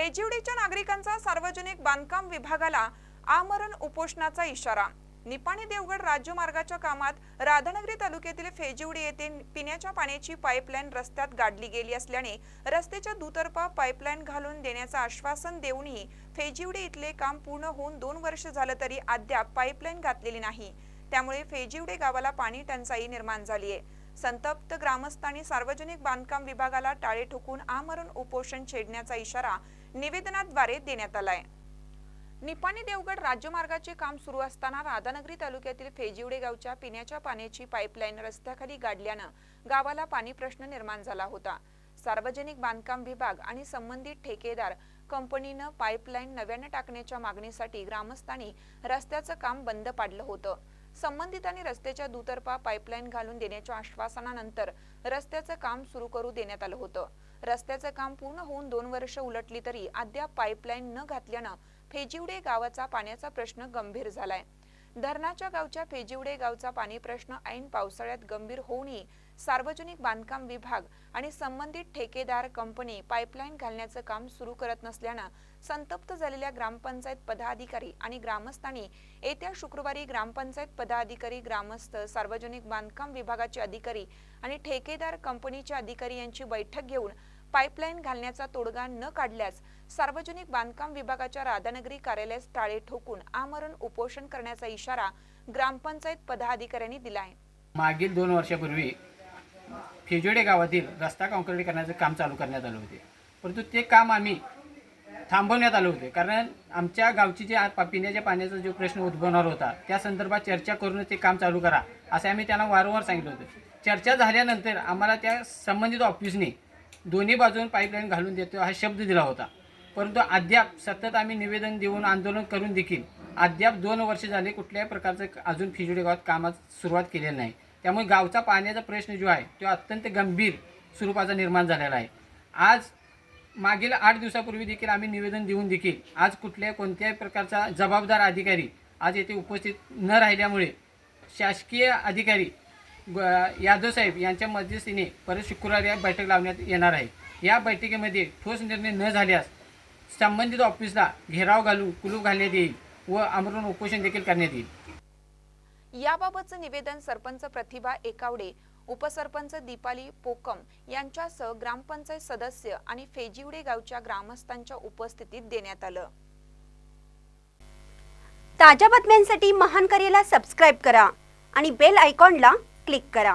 फेजिवडीच्या नागरिकांचा सार्वजनिक बांधकाम विभागाला आमरण उपोषणाचा इशारा. निपाणी देवगड राज्यमार्गाच्या कामात राधानगरी तालुक्यातील फेजिवडी येथे पिण्याच्या पाण्याची पाईपलाईन रस्त्यात गाडली गेली असल्याने रस्त्याच्या दुतर्फा पाईपलाईन घालून देण्याचं आश्वासन देऊनही फेजिवडी इथले काम पूर्ण होऊन दोन वर्ष झालं तरी अद्याप पाईपलाईन घातलेली नाही. त्यामुळे फेजिवडे गावाला पाणी टंचाई निर्माण झाली आहे. संतप्त ग्रामस्थांनी सार्वजनिक बांधकाम विभागाला टाळे ठोकून आमरण उपोषण छेडण्याचा इशारा निवेदनाद्वारे देण्यात आलाय. निपाणी देवगड राज्यमार्गाचे काम सुरू असताना राधानगरी तालुक्यातील फेजिवडे गावच्या पिण्याच्या पाण्याची पाईपलाईन रस्त्याखाली गाडल्यानं गावाला पाणी प्रश्न निर्माण झाला होता. सार्वजनिक बांधकाम विभाग आणि संबंधित ठेकेदार कंपनीनं पाईपलाईन नव्यानं टाकण्याच्या मागणीसाठी ग्रामस्थांनी रस्त्याचं काम बंद पाडलं होतं. संबंधितांनी रस्त्याच्या दुतर्फा पाईपलाईन घालून देण्याच्या आश्वासनानंतर रस्त्याचं काम सुरू करू देण्यात आलं होतं. रस्त्याचं काम पूर्ण होऊन दोन वर्ष उलटली तरी अद्याप पाईपलाईन न घातल्यानं फेजिवडे गावाचा पाण्याचा प्रश्न गंभीर झालाय. धरणाच्या गावच्या फेजिवडे गावचा पाणी प्रश्न ऐन पावसाळ्यात गंभीर होऊनही सार्वजनिक बांधकाम विभाग आणि संबंधित ठेकेदार कंपनी पाईपलाईन घालण्याचं काम सुरू करत नसल्यानं संतप्त झालेल्या ग्रामपंचायत पदाधिकारी आणि ग्रामस्थांनी येत्या शुक्रवारी ग्रामपंचायत पदाधिकारी ग्रामस्थ सार्वजनिक बांधकाम विभागाचे अधिकारी आणि ठेकेदार कंपनीचे अधिकारी यांची बैठक घेऊन पाईपलाईन घालण्याचा तोडगा न काढल्यास सार्वजनिक बांधकाम विभागाच्या राधानगरी कार्यालयास टाळे ठोकून आमरण उपोषण करण्याचा इशारा ग्रामपंचायत पदाधिकाऱ्यांनी दिला आहे. मागील दोन वर्षापूर्वी फेजोडे गावातील रस्ता करण्याचं काम चालू करण्यात आलं होते. परंतु ते काम आम्ही थांबवण्यात आले होते. कारण आमच्या गावची जे पिण्याच्या पाण्याचा जो प्रश्न उद्भवणार होता त्या संदर्भात चर्चा करून ते काम चालू करा असं आम्ही त्यांना वारंवार सांगितलं होतं. चर्चा झाल्यानंतर आम्हाला त्या संबंधित ऑफिसने दोन्ही बाजून पाईपलाईन घालून देतो हा शब्द दिला होता. परंतु अद्याप सतत आम्ही निवेदन देऊन आंदोलन करून देखील अद्याप दोन वर्ष झाले कुठल्याही प्रकारचं अजून फिजुडे गावात कामात सुरुवात केलेली नाही. त्यामुळे गावचा पाण्याचा प्रश्न जो आहे तो अत्यंत गंभीर स्वरूपाचा निर्माण झालेला आहे. आज मागील आठ दिवसापूर्वी देखील आम्ही निवेदन देऊन देखील आज कुठल्याही कोणत्याही प्रकारचा जबाबदार अधिकारी आज येथे उपस्थित न राहिल्यामुळे शासकीय अधिकारी यादव साहेब यांच्या मध्यस्थीने परत शुक्रवारी या बैठक लावण्यात येणार आहे. या बैठकीमध्ये ठोस निर्णय न झाल्यास संबंधित ऑफिसला घेराव घालून कुलूप घालण्यात येईल व आमरण उपोषण देखील करण्यात येईल. याबाबतचं निवेदन सरपंच प्रतिभा एकावडे उपसरपंच दीपाली पोकम यांच्यासह ग्रामपंचायत सदस्य आणि फेजिवडे गावच्या ग्रामस्थांच्या उपस्थितीत देण्यात आलं. ताज्या बातम्यांसाठी महान करेला सबस्क्राईब करा आणि बेल आयकॉनला क्लिक करा.